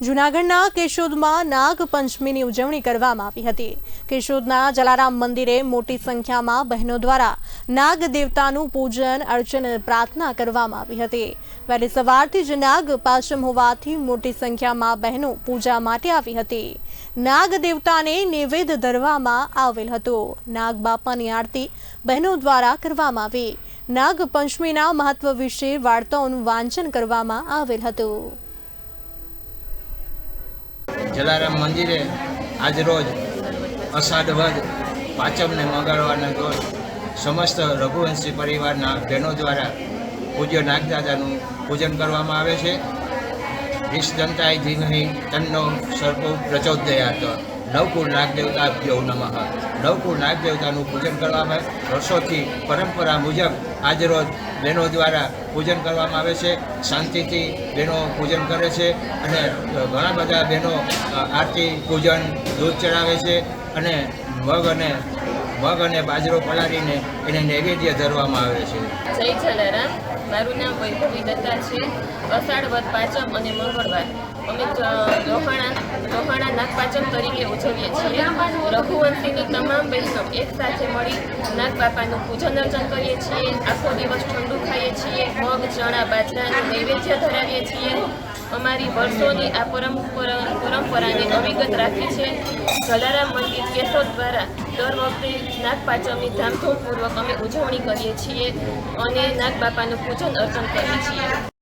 જૂનાગઢના કેશોદમાં નાગપંચમીની ઉજવણી કરવામાં આવી હતી. કેશોદના જલારામ મંદિરે મોટી સંખ્યામાં બહેનો દ્વારા નાગ દેવતાનું પૂજન, અર્ચન, પ્રાર્થના કરવામાં આવી હતી. વહેલી સવારથી જ નાગ પાચમ હોવાથી મોટી સંખ્યામાં બહેનો પૂજા માટે આવી હતી. નાગ દેવતાને નૈવેદ્ય ધરવામાં આવેલ હતો. નાગ બાપાની આરતી બહેનો દ્વારા કરવામાં આવી. નાગ પંચમીના મહત્વ વિશે વાર્તાઓનું વાંચન કરવામાં આવેલ હતું. જલારામ મંદિરે આજરોજ અષાઢ વદ પાંચમને મંગળવારના રોજ સમસ્ત રઘુવંશી પરિવારના બહેનો દ્વારા પૂજ્ય નાગદાદાનું પૂજન કરવામાં આવે છે. વિષદંતાય ધીમહિ તન્નો સર્પો પ્રચોદયાત. નવકુળ નાગદેવતાભ્યો નમઃ. નવકુળ નાગદેવતાનું પૂજન કરવામાં વર્ષોથી પરંપરા મુજબ આજરોજ બહેનો દ્વારા પૂજન કરવામાં આવે છે. શાંતિથી બહેનો પૂજન કરે છે અને ઘણા બધા બહેનો આરતી પૂજન દૂધ ચડાવે છે અને મગ અને મગ અને બાજરો પલાળીને એને નૈવેદ્ય ધરવામાં આવે છે. જય જલારામ. મારું નામ વૈભવી દત્તા છે. અષાઢ વદ પાંચમ અને મંગળવાર. અમે લોહાણા લોહાણા નાગપાંચમ તરીકે ઉજવીએ છીએ. રઘુવંશીની તમામ બહેનો એક સાથે મળી નાગબાપાનું પૂજન અર્ચન કરીએ છીએ. આખો દિવસ ઠંડુ ખાઈએ છીએ. મગ, ચણા બાજરાનું નૈવેદ્ય ધરાવીએ છીએ. અમારી વર્ષોની આ પરંપરા પરંપરાને અવિગત રાખી છે. જલારામ મંદિર કેશોદ દ્વારા દર વખતે નાગપાંચમની ધામધૂમપૂર્વક અમે ઉજવણી કરીએ છીએ અને નાગબાપાનું પૂજન અર્ચન કરીએ છીએ.